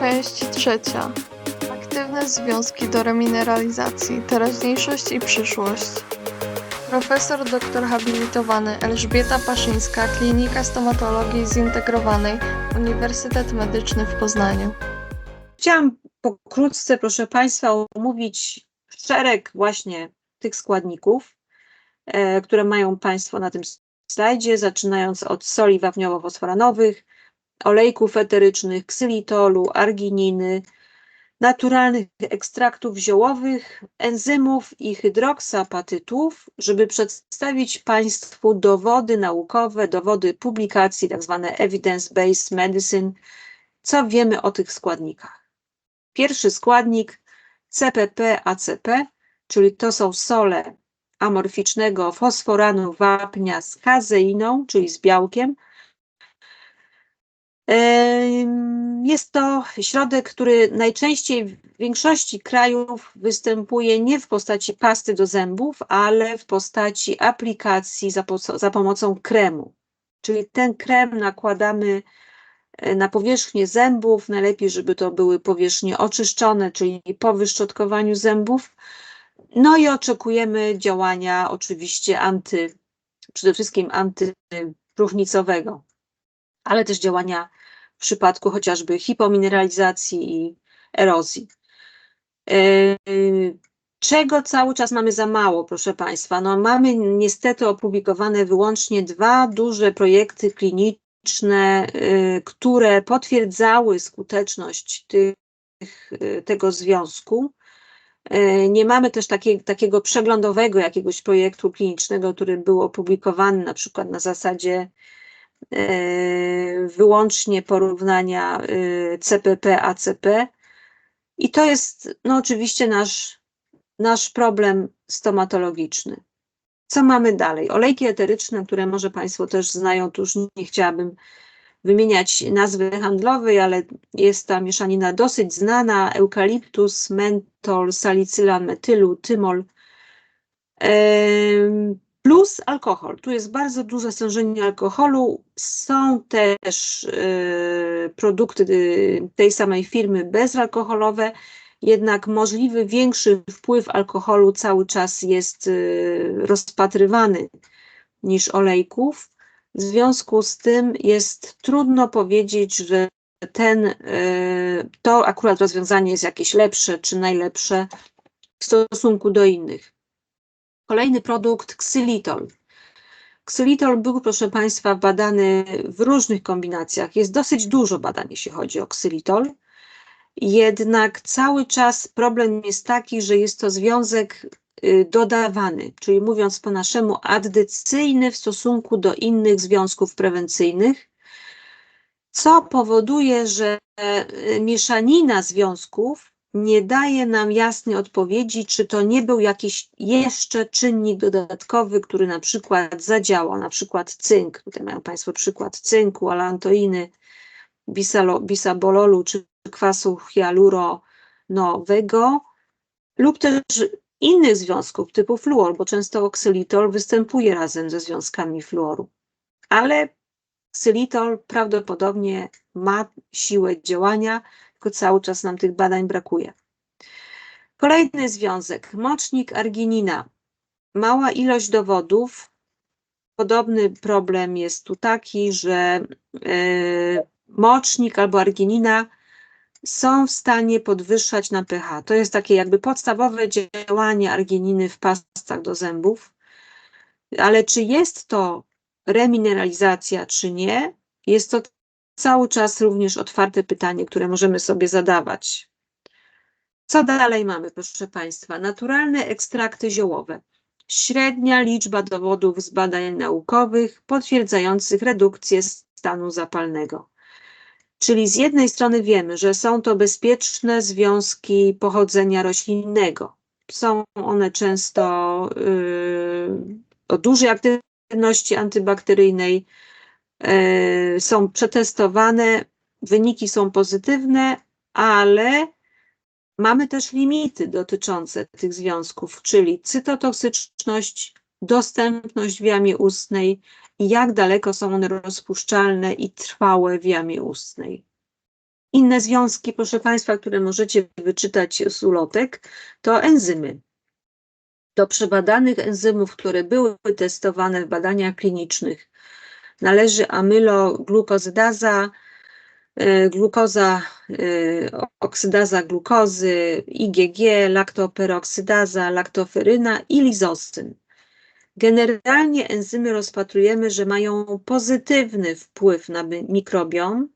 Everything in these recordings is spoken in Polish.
Część trzecia. Aktywne związki do remineralizacji, teraźniejszość i przyszłość. Profesor doktor habilitowany Elżbieta Paszyńska, Klinika Stomatologii Zintegrowanej, Uniwersytet Medyczny w Poznaniu. Chciałam pokrótce, proszę Państwa, omówić szereg właśnie tych składników, e, które mają Państwo na tym slajdzie, zaczynając od soli wapniowo-fosforanowych, olejków eterycznych, ksylitolu, argininy, naturalnych ekstraktów ziołowych, enzymów i hydroksapatytów, żeby przedstawić Państwu dowody naukowe, dowody publikacji, tak zwane evidence-based medicine, co wiemy o tych składnikach. Pierwszy składnik CPP-ACP, czyli to są sole amorficznego fosforanu wapnia z kazeiną, czyli z białkiem. Jest to środek, który najczęściej w większości krajów występuje nie w postaci pasty do zębów, ale w postaci aplikacji za, za pomocą kremu. Czyli ten krem nakładamy e, na powierzchnię zębów, najlepiej, żeby to były powierzchnie oczyszczone, czyli po wyszczotkowaniu zębów. No i oczekujemy działania oczywiście anty, przede wszystkim antypróchnicowego, ale też działania przypadku chociażby hipomineralizacji i erozji. Yy, Czego cały czas mamy za mało, proszę Państwa? No, mamy niestety opublikowane wyłącznie dwa duże projekty kliniczne, yy, które potwierdzały skuteczność tych, yy, tego związku. Nie mamy też takiej, takiego przeglądowego jakiegoś projektu klinicznego, który był opublikowany na przykład na zasadzie wyłącznie porównania yy, CPP-ACP. I to jest no, oczywiście nasz, nasz problem stomatologiczny. Co mamy dalej? Olejki eteryczne, które może Państwo też znają, tu już nie chciałabym wymieniać nazwy handlowej, ale jest ta mieszanina dosyć znana, eukaliptus, mentol, salicylan metylu, tymol, em, plus alkohol. Tu jest bardzo duże stężenie alkoholu. Są też e, produkty y, tej samej firmy bezalkoholowe, jednak możliwy większy wpływ alkoholu cały czas jest y, rozpatrywany niż olejków. W związku z tym jest trudno powiedzieć, że ten, y, to akurat rozwiązanie jest jakieś lepsze czy najlepsze w stosunku do innych. Kolejny produkt ksylitol. Ksylitol był, proszę Państwa, badany w różnych kombinacjach. Jest dosyć dużo badań, jeśli chodzi o ksylitol. Jednak cały czas problem jest taki, że jest to związek y, dodawany, czyli mówiąc po naszemu, addycyjny w stosunku do innych związków prewencyjnych, co powoduje, że y, mieszanina związków nie daje nam jasnej odpowiedzi, czy to nie był jakiś jeszcze czynnik dodatkowy, który na przykład zadziałał, na przykład cynk. Tutaj mają Państwo przykład cynku, alantoiny, bisalo, bisabololu czy kwasu hialuronowego lub też innych związków typu fluor, bo często oksylitol występuje razem ze związkami fluoru. Ale ksylitol prawdopodobnie ma siłę działania, tylko cały czas nam tych badań brakuje. Kolejny związek, mocznik arginina. Mała ilość dowodów. Podobny problem jest tu taki, że yy, mocznik albo arginina są w stanie podwyższać na pH. To jest takie jakby podstawowe działanie argininy w pastach do zębów. Ale czy jest to remineralizacja, czy nie, jest to cały czas również otwarte pytanie, które możemy sobie zadawać. Co dalej mamy, proszę Państwa? Naturalne ekstrakty ziołowe. Średnia liczba dowodów z badań naukowych potwierdzających redukcję stanu zapalnego. Czyli z jednej strony wiemy, że są to bezpieczne związki pochodzenia roślinnego. Są one często yy, o dużej aktywności antybakteryjnej, są przetestowane, wyniki są pozytywne, ale mamy też limity dotyczące tych związków, czyli cytotoksyczność, dostępność w jamie ustnej i jak daleko są one rozpuszczalne i trwałe w jamie ustnej. Inne związki, proszę Państwa, które możecie wyczytać z ulotek, to enzymy. Do przebadanych enzymów, które były testowane w badaniach klinicznych, należy amyloglukozydaza, y, glukoza, y, oksydaza glukozy, IgG, laktoperoksydaza, laktoferyna i lizocyn. Generalnie enzymy rozpatrujemy, że mają pozytywny wpływ na mikrobiom,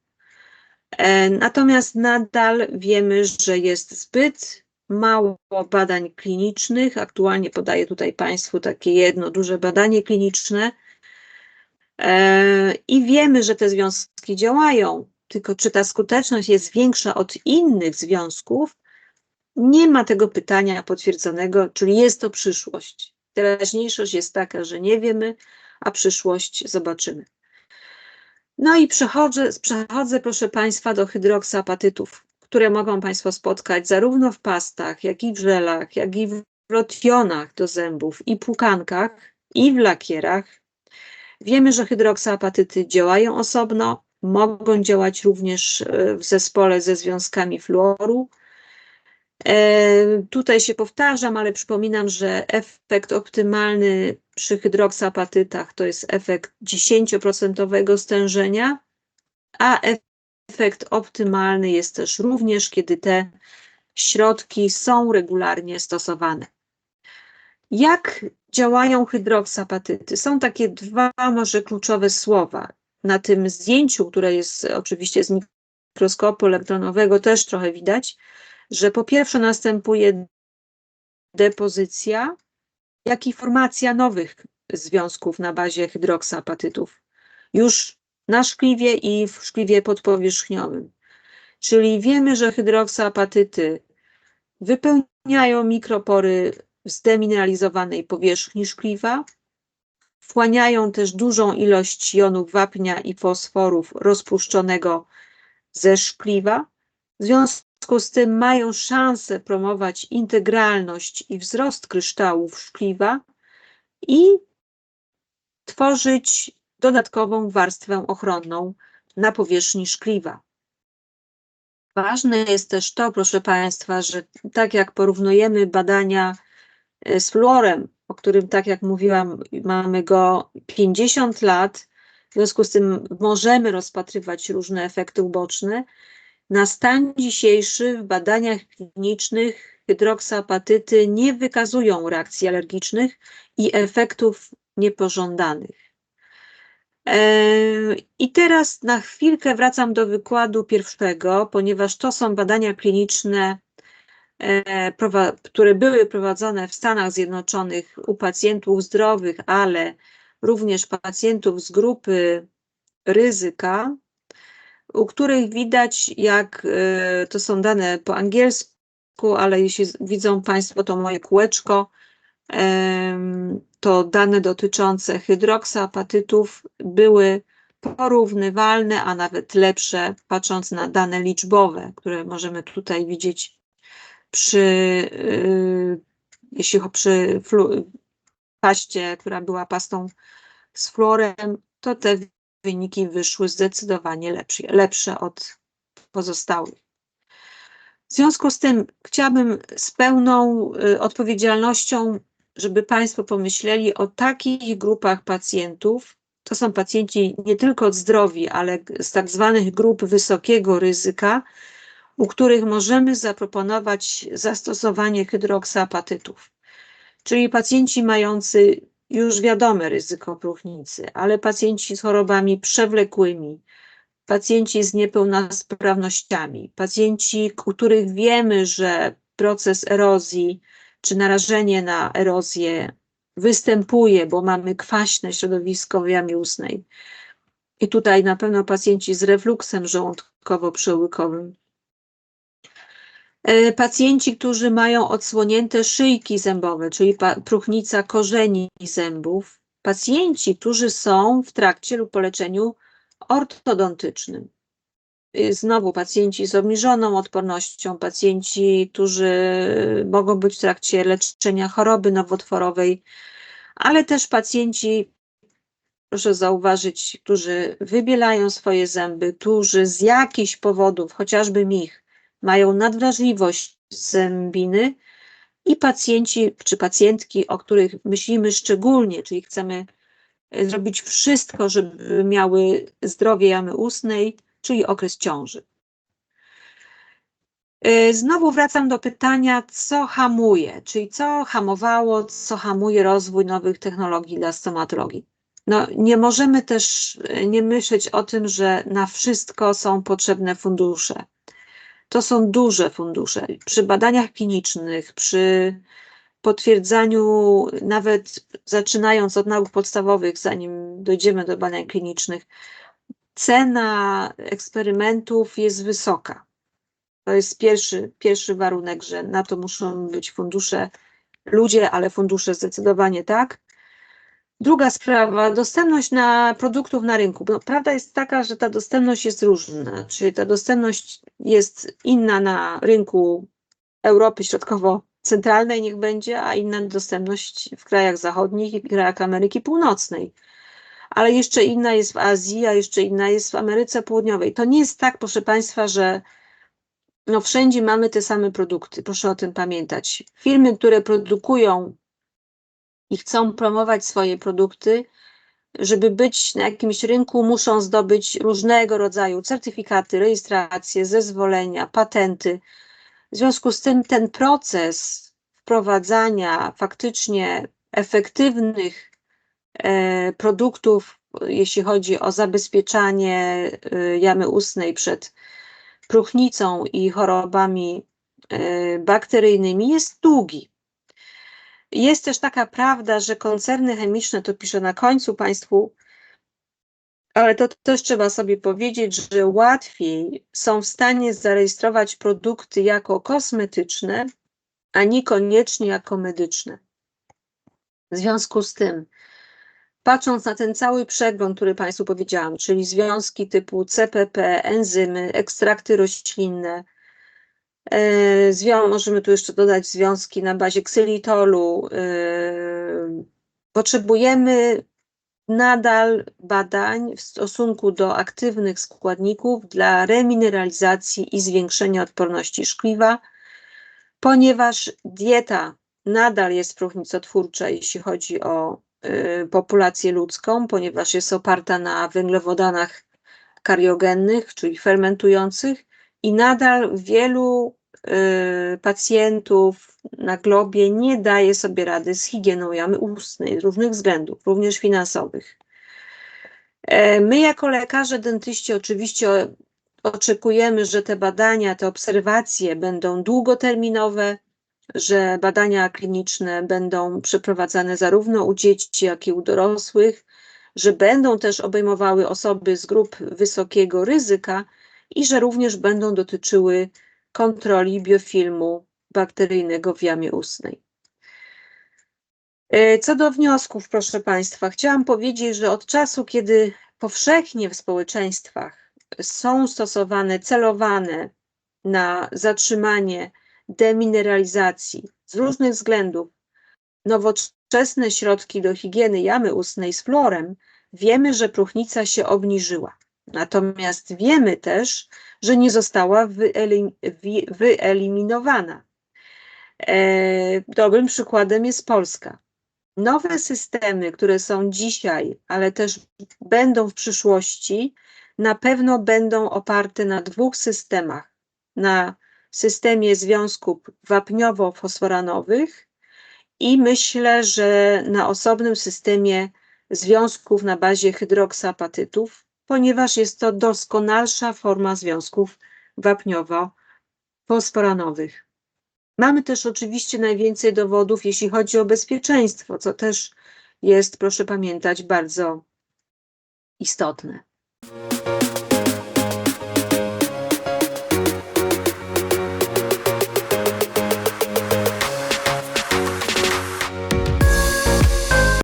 e, natomiast nadal wiemy, że jest zbyt mało badań klinicznych. Aktualnie podaję tutaj Państwu takie jedno duże badanie kliniczne. E, I wiemy, że te związki działają, tylko czy ta skuteczność jest większa od innych związków? Nie ma tego pytania potwierdzonego, czyli jest to przyszłość. Teraźniejszość jest taka, że nie wiemy, a przyszłość zobaczymy. No i przechodzę, przechodzę, proszę Państwa, do hydroksapatytów, które mogą Państwo spotkać zarówno w pastach, jak i w żelach, jak i w lotionach do zębów i płukankach, i w lakierach. Wiemy, że hydroksapatyty działają osobno, mogą działać również e, w zespole ze związkami fluoru. E, Tutaj się powtarzam, ale przypominam, że efekt optymalny przy hydroksapatytach to jest efekt 10% stężenia, a efekt optymalny jest też również, kiedy te środki są regularnie stosowane. Jak działają hydroksapatyty? Są takie dwa może kluczowe słowa. Na tym zdjęciu, które jest oczywiście z mikroskopu elektronowego, też trochę widać, że po pierwsze następuje depozycja, jak i formacja nowych związków na bazie hydroksapatytów, już na szkliwie i w szkliwie podpowierzchniowym. Czyli wiemy, że hydroksapatyty wypełniają mikropory zdemineralizowanej powierzchni szkliwa, wchłaniają też dużą ilość jonów wapnia i fosforów rozpuszczonego ze szkliwa. W związku z tym mają szansę promować integralność i wzrost kryształów szkliwa i tworzyć dodatkową warstwę ochronną na powierzchni szkliwa. Ważne jest też to, proszę Państwa, że tak jak porównujemy badania z fluorem, o którym, tak jak mówiłam, mamy go 50 lat, w związku z tym możemy rozpatrywać różne efekty uboczne. Na stan dzisiejszy w badaniach klinicznych hydroksapatyty nie wykazują reakcji alergicznych i efektów niepożądanych. Eee, I teraz na chwilkę wracam do wykładu pierwszego, ponieważ to są badania kliniczne, e, które były prowadzone w Stanach Zjednoczonych u pacjentów zdrowych, ale również pacjentów z grupy ryzyka, u których widać, jak e, to są dane po angielsku, ale jeśli widzą Państwo to moje kółeczko, to dane dotyczące hydroksapatytów były porównywalne, a nawet lepsze, patrząc na dane liczbowe, które możemy tutaj widzieć przy, y, jeśli przy flu, paście, która była pastą z fluorem, to te wyniki wyszły zdecydowanie lepsze, lepsze od pozostałych. W związku z tym chciałabym z pełną y, odpowiedzialnością, żeby Państwo pomyśleli o takich grupach pacjentów. To są pacjenci nie tylko zdrowi, ale z tak zwanych grup wysokiego ryzyka, u których możemy zaproponować zastosowanie hydroksapatytów. Czyli pacjenci mający już wiadome ryzyko próchnicy, ale pacjenci z chorobami przewlekłymi, pacjenci z niepełnosprawnościami, pacjenci, u których wiemy, że proces erozji czy narażenie na erozję występuje, bo mamy kwaśne środowisko w jamie ustnej. I tutaj na pewno pacjenci z refluksem żołądkowo-przełykowym. E, Pacjenci, którzy mają odsłonięte szyjki zębowe, czyli próchnica korzeni zębów. Pacjenci, którzy są w trakcie lub po leczeniu ortodontycznym. Y, Znowu pacjenci z obniżoną odpornością, pacjenci, którzy mogą być w trakcie leczenia choroby nowotworowej, ale też pacjenci proszę zauważyć, którzy wybielają swoje zęby, którzy z jakichś powodów, chociażby mich, mają nadwrażliwość zębiny i pacjenci czy pacjentki, o których myślimy szczególnie, czyli chcemy e, zrobić wszystko, żeby miały zdrowie jamy ustnej, czyli okres ciąży. E, Znowu wracam do pytania, co hamuje, czyli co hamowało, co hamuje rozwój nowych technologii dla stomatologii. No, nie możemy też e, nie myśleć o tym, że na wszystko są potrzebne fundusze. To są duże fundusze. Przy badaniach klinicznych, przy potwierdzaniu, nawet zaczynając od nauk podstawowych, zanim dojdziemy do badań klinicznych, cena eksperymentów jest wysoka. To jest pierwszy, pierwszy warunek, że na to muszą być fundusze, ludzie, ale fundusze zdecydowanie tak. Druga sprawa, dostępność na produktów na rynku. No, prawda jest taka, że ta dostępność jest różna, czyli ta dostępność jest inna na rynku Europy Środkowo-Centralnej, niech będzie, a inna dostępność w krajach zachodnich i krajach Ameryki Północnej. Ale jeszcze inna jest w Azji, a jeszcze inna jest w Ameryce Południowej. To nie jest tak, proszę Państwa, że no wszędzie mamy te same produkty. Proszę o tym pamiętać. Firmy, które produkują i chcą promować swoje produkty, żeby być na jakimś rynku, muszą zdobyć różnego rodzaju certyfikaty, rejestracje, zezwolenia, patenty. W związku z tym ten proces wprowadzania faktycznie efektywnych e, produktów, jeśli chodzi o zabezpieczanie e, jamy ustnej przed próchnicą i chorobami e, bakteryjnymi, jest długi. Jest też taka prawda, że koncerny chemiczne, to piszę na końcu Państwu, ale to też trzeba sobie powiedzieć, że łatwiej są w stanie zarejestrować produkty jako kosmetyczne, a niekoniecznie jako medyczne. W związku z tym, patrząc na ten cały przegląd, który Państwu powiedziałam, czyli związki typu CPP, enzymy, ekstrakty roślinne, Zwią, możemy tu jeszcze dodać związki na bazie ksylitolu. E, Potrzebujemy nadal badań w stosunku do aktywnych składników dla remineralizacji i zwiększenia odporności szkliwa, ponieważ dieta nadal jest próchnicotwórcza, jeśli chodzi o e, populację ludzką, ponieważ jest oparta na węglowodanach kariogennych, czyli fermentujących, i nadal wielu y, pacjentów na globie nie daje sobie rady z higieną jamy ustnej z różnych względów, również finansowych. E, My jako lekarze dentyści oczywiście oczekujemy, że te badania, te obserwacje będą długoterminowe, że badania kliniczne będą przeprowadzane zarówno u dzieci, jak i u dorosłych, że będą też obejmowały osoby z grup wysokiego ryzyka, i że również będą dotyczyły kontroli biofilmu bakteryjnego w jamie ustnej. E, Co do wniosków, proszę Państwa, chciałam powiedzieć, że od czasu, kiedy powszechnie w społeczeństwach są stosowane celowane na zatrzymanie demineralizacji z różnych względów nowoczesne środki do higieny jamy ustnej z fluorem, wiemy, że próchnica się obniżyła. Natomiast wiemy też, że nie została wyelim- wyeliminowana. E, Dobrym przykładem jest Polska. Nowe systemy, które są dzisiaj, ale też będą w przyszłości, na pewno będą oparte na dwóch systemach. Na systemie związków wapniowo-fosforanowych i myślę, że na osobnym systemie związków na bazie hydroksapatytów, ponieważ jest to doskonalsza forma związków wapniowo-fosforanowych. Mamy też oczywiście najwięcej dowodów, jeśli chodzi o bezpieczeństwo, co też jest, proszę pamiętać, bardzo istotne.